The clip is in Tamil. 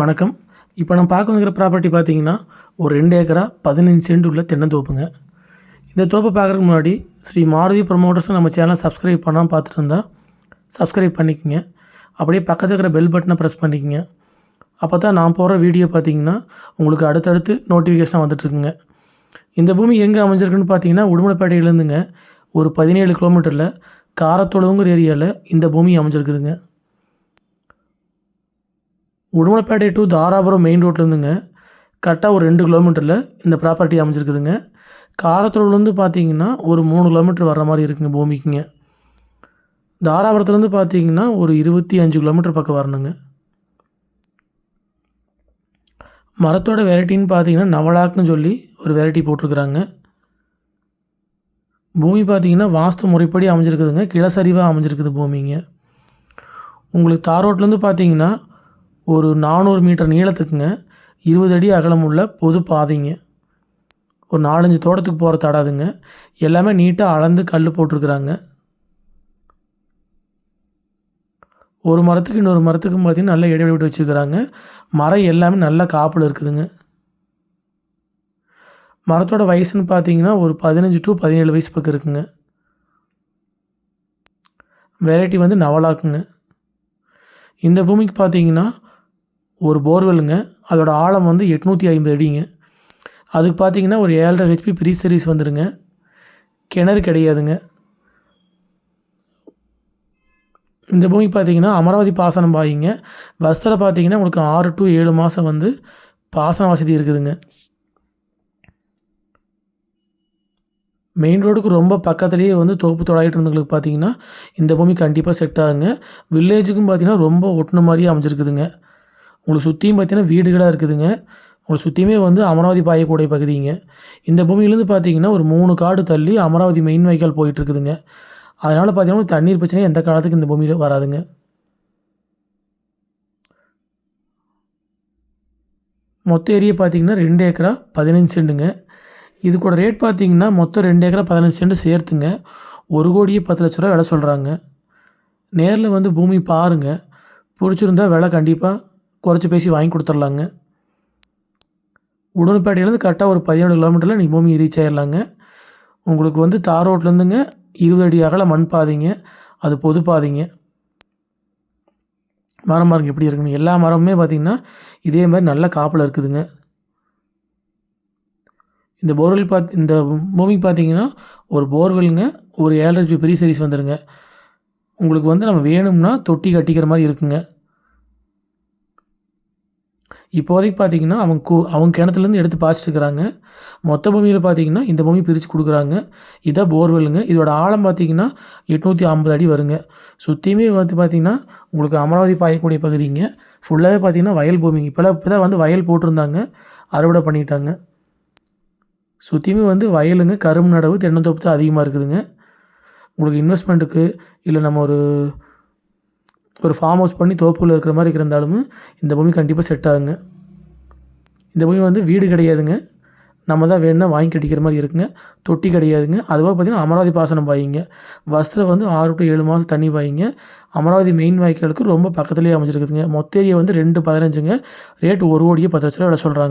வணக்கம். இப்போ நம்ம பார்க்க வந்துக்கிற ப்ராப்பர்ட்டி பார்த்தீங்கன்னா ஒரு ரெண்டு ஏக்கரா பதினஞ்சு சென்ட் உள்ள தென்னந்தோப்புங்க இந்த தோப்பை பார்க்குறதுக்கு முன்னாடி ஸ்ரீ மாருதி ப்ரொமோட்டர்ஸ் நம்ம சேனலை சப்ஸ்கிரைப் பண்ணால் பார்த்துட்டு இருந்தால் சப்ஸ்கிரைப் பண்ணிக்கோங்க. அப்படியே பக்கத்தில் இருக்கிற பெல் பட்டனை ப்ரெஸ் பண்ணிக்கோங்க. அப்போ தான் நான் போகிற வீடியோ பார்த்தீங்கன்னா உங்களுக்கு அடுத்தடுத்து நோட்டிஃபிகேஷனாக வந்துட்டுருக்குங்க. இந்த பூமி எங்கே அமைஞ்சிருக்குன்னு பார்த்தீங்கன்னா உடுமலைப்பேட்டையிலேருந்துங்க. ஒரு பதினேழு கிலோமீட்டரில் காரத்தொழுவுங்கிற ஏரியாவில் இந்த பூமி அமைஞ்சிருக்குதுங்க. உடுமலைப்பேட்டை டு தாராபுரம் மெயின் ரோட்லேருந்துங்க கரெக்டாக ஒரு ரெண்டு கிலோமீட்டரில் இந்த ப்ராப்பர்ட்டி அமைஞ்சிருக்குதுங்க. காரத்தூர்லேருந்து பார்த்தீங்கன்னா ஒரு மூணு கிலோமீட்டர் வர்ற மாதிரி இருக்குங்க பூமிக்குங்க. தாராபுரத்துலேருந்து பார்த்தீங்கன்னா ஒரு இருபத்தி அஞ்சு கிலோமீட்டர் பக்கம் வரணுங்க. மரத்தோட வெரைட்டின்னு பார்த்தீங்கன்னா நவலாக்குன்னு சொல்லி ஒரு வெரைட்டி போட்டிருக்குறாங்க. பூமி பார்த்தீங்கன்னா வாஸ்து முறைப்படி அமைஞ்சிருக்குதுங்க. கிளசரிவாக அமைஞ்சிருக்குது பூமிங்க. உங்களுக்கு தார் ரோட்லேருந்து பார்த்தீங்கன்னா ஒரு நானூறு மீட்டர் நீளத்துக்குங்க இருபது அடி அகலமுள்ள பொது பாதைங்க. ஒரு நாலஞ்சு தோட்டத்துக்கு போகிற தடாதுங்க. எல்லாமே நீட்டாக அளந்து கல் போட்டிருக்குறாங்க. ஒரு மரத்துக்கு இன்னொரு மரத்துக்கும் பார்த்தீங்கன்னா நல்லா இடைவெளி விட்டு வச்சுருக்குறாங்க. மரம் எல்லாமே நல்லா காப்பில் இருக்குதுங்க. மரத்தோட வயசுன்னு பார்த்தீங்கன்னா ஒரு பதினஞ்சு டு பதினேழு வயசு பக்கம் இருக்குங்க. வெரைட்டி வந்து நவலாக்குங்க. இந்த பூமிக்கு பார்த்தீங்கன்னா ஒரு போர்வெல்லுங்க. அதோடய ஆழம் வந்து எட்நூற்றி ஐம்பது அடிங்க. அதுக்கு பார்த்தீங்கன்னா ஒரு ஏழரை ஹெச்பி ப்ரீ சர்வீஸ் வந்துடுங்க கிணறு கிடையாதுங்க. இந்த பூமி பார்த்தீங்கன்னா அமராவதி பாசனம் பாயிங்க. வருஷத்தில் பார்த்தீங்கன்னா உங்களுக்கு ஆறு டு ஏழு மாதம் வந்து பாசன வசதி இருக்குதுங்க. மெயின் ரோடுக்கு ரொம்ப பக்கத்துலேயே வந்து தோப்பு தொடாயிட்டு இருந்தவங்களுக்கு பார்த்தீங்கன்னா இந்த பூமி கண்டிப்பாக செட் ஆகுங்க. வில்லேஜுக்கும் பார்த்தீங்கன்னா ரொம்ப ஒட்டுன மாதிரியே அமைஞ்சிருக்குதுங்க. உங்களுக்கு சுற்றியும் பார்த்தீங்கன்னா வீடுகளாக இருக்குதுங்க. உங்களை சுற்றியுமே வந்து அமராவதி பாயக்கூடிய பகுதிங்க. இந்த பூமியிலேருந்து பார்த்தீங்கன்னா ஒரு மூணு காடு தள்ளி அமராவதி மெயின் வைக்கால் போயிட்டுருக்குதுங்க. அதனால் பார்த்தீங்கன்னா தண்ணீர் பிரச்சனை எந்த காலத்துக்கு இந்த பூமியில் வராதுங்க. மொத்த ஏரியா பார்த்தீங்கன்னா ரெண்டு ஏக்கரா பதினஞ்சு சென்ட்டுங்க இது கூட ரேட் பார்த்தீங்கன்னா மொத்தம் ரெண்டு ஏக்கரா பதினஞ்சு சென்ட் சேர்த்துங்க. ஒரு கோடியே பத்து லட்ச ரூபா விலை சொல்கிறாங்க நேரில் வந்து பூமி பாருங்கள் பிடிச்சிருந்தா விலை கண்டிப்பாக குறைச்சி பேசி வாங்கி கொடுத்துர்லாங்க. உடன்பேட்டையிலேருந்து கரெக்டாக ஒரு பதினேழு கிலோமீட்டரில் நீங்கள் பூமி ரீச் ஆயிடலாங்க உங்களுக்கு வந்து தார் ரோட்லேருந்துங்க இருபது அடி அகல மண் பாதைங்க. அது பொது பாதைங்க. மரம் பாருங்க எப்படி இருக்குன்னு. எல்லா மரமுமே பார்த்திங்கன்னா இதே மாதிரி நல்ல காப்பில் இருக்குதுங்க. இந்த போர்வெல் பார்த்து இந்த பூமிக்கு பார்த்தீங்கன்னா ஒரு போர்வெல்லுங்க ஒரு ஏழரை ஹெச்பி பெரிய சீரிஸ் வந்துடுங்க உங்களுக்கு வந்து நம்ம வேணும்னா தொட்டி கட்டிக்கிற மாதிரி இருக்குங்க. இப்போதைக்கு பார்த்தீங்கன்னா அவங்க கு அவங்க கிணத்துலேருந்து எடுத்து பாய்ச்சிட்டுருக்குறாங்க. மொத்த பூமியில் பார்த்தீங்கன்னா இந்த பூமி பிரித்து கொடுக்குறாங்க. இதான் போர்வெல்லுங்க. இதோட ஆழம் பார்த்தீங்கன்னா எட்நூற்றி ஐம்பது அடி வருங்க. சுற்றியுமே வந்து பார்த்திங்கன்னா உங்களுக்கு அமராவதி பாயக்கூடிய பகுதிங்க. ஃபுல்லாகவே பார்த்தீங்கன்னா வயல் பூமிங்க. இப்போலாம் இப்போ தான் வந்து வயல் போட்டிருந்தாங்க. அறுவடை பண்ணிட்டாங்க. சுற்றியுமே வந்து வயலுங்க. கரும்பு நடவு தென்னந்தோப்பு தான் அதிகமாக இருக்குதுங்க. உங்களுக்கு இன்வெஸ்ட்மெண்ட்டுக்கு இல்லை நம்ம ஒரு ஒரு ஃபார்ம் ஹவுஸ் பண்ணி தோப்புல இருக்கிற மாதிரி இருந்தாலும் இந்த பூமி கண்டிப்பாக செட் ஆகுங்க. இந்த பூமி வந்து வீடு கிடையாதுங்க. நம்ம தான் வேணும்னா வாங்கி கட்டிக்கிற மாதிரி இருக்குங்க. தொட்டி கிடையாதுங்க. அதுவாக பார்த்திங்கன்னா அமராவதி பாசனம் பாயிங்க. வருஷத்தில் வந்து ஆறு டு ஏழு மாதம் தண்ணி பாயிங்க. அமராவதி மெயின் வாய்க்காலுக்கு ரொம்ப பக்கத்துலேயே அமைச்சிருக்குதுங்க மொத்த ஏரியா வந்து ரெண்டு பதினஞ்சுங்க. ரேட்டு ஒரு கோடியே பத்து லட்ச ரூபா விட சொல்கிறாங்க